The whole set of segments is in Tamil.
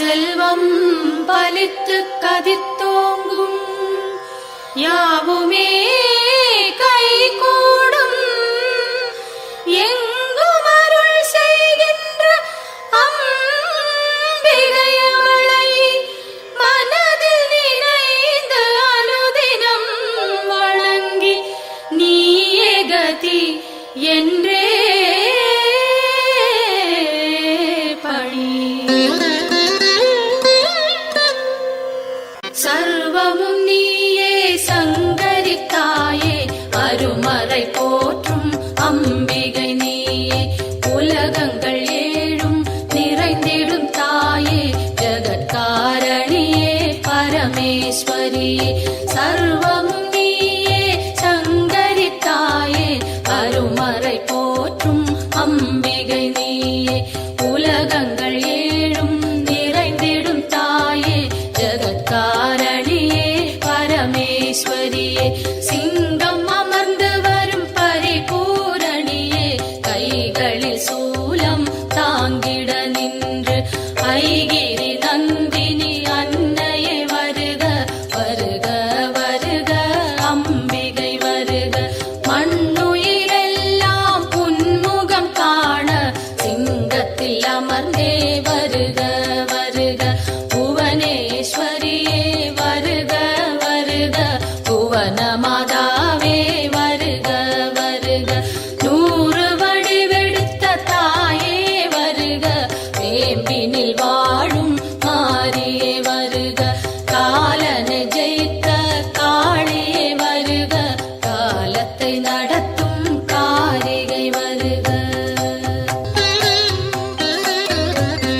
செல்வம் பலித்து கதித்தோங்கும் யாவுமே நடத்தும் காரிகை வருக.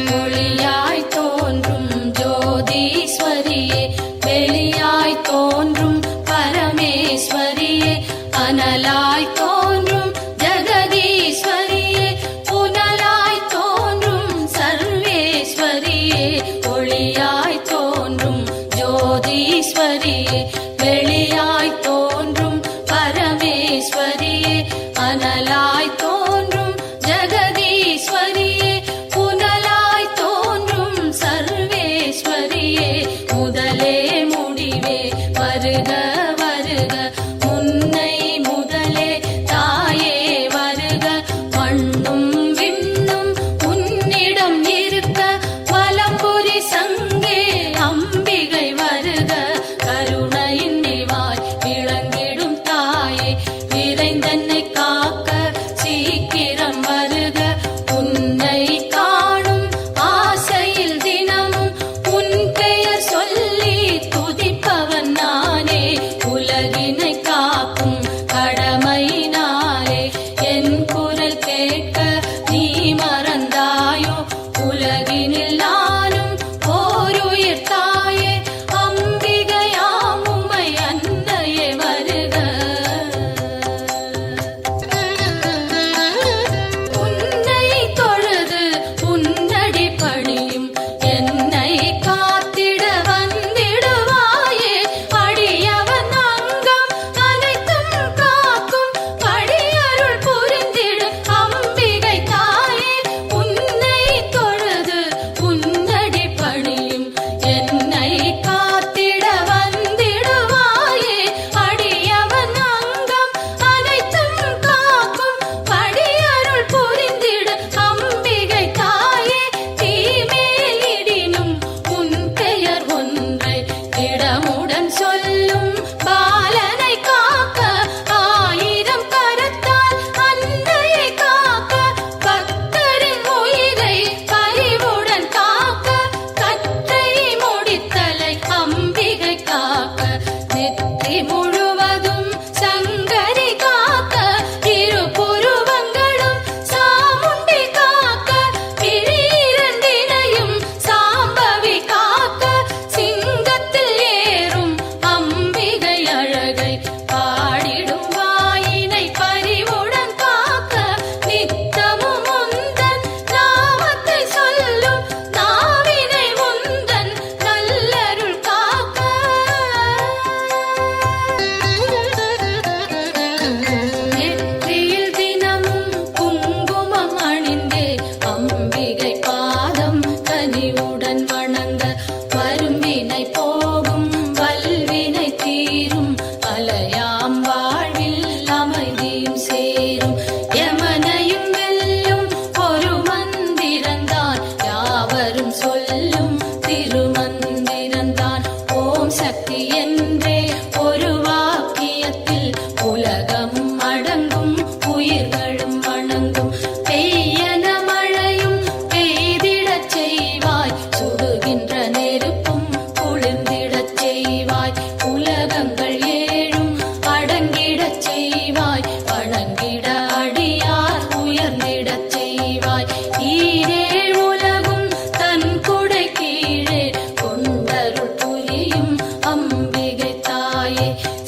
மொழியாய் தோன்றும் ஜோதீஸ்வரியே வெளியாய் தோன்றும் பரமேஸ்வரியே அனலாய் कर गा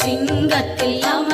சிங்கத்தில் அமர்ந்தே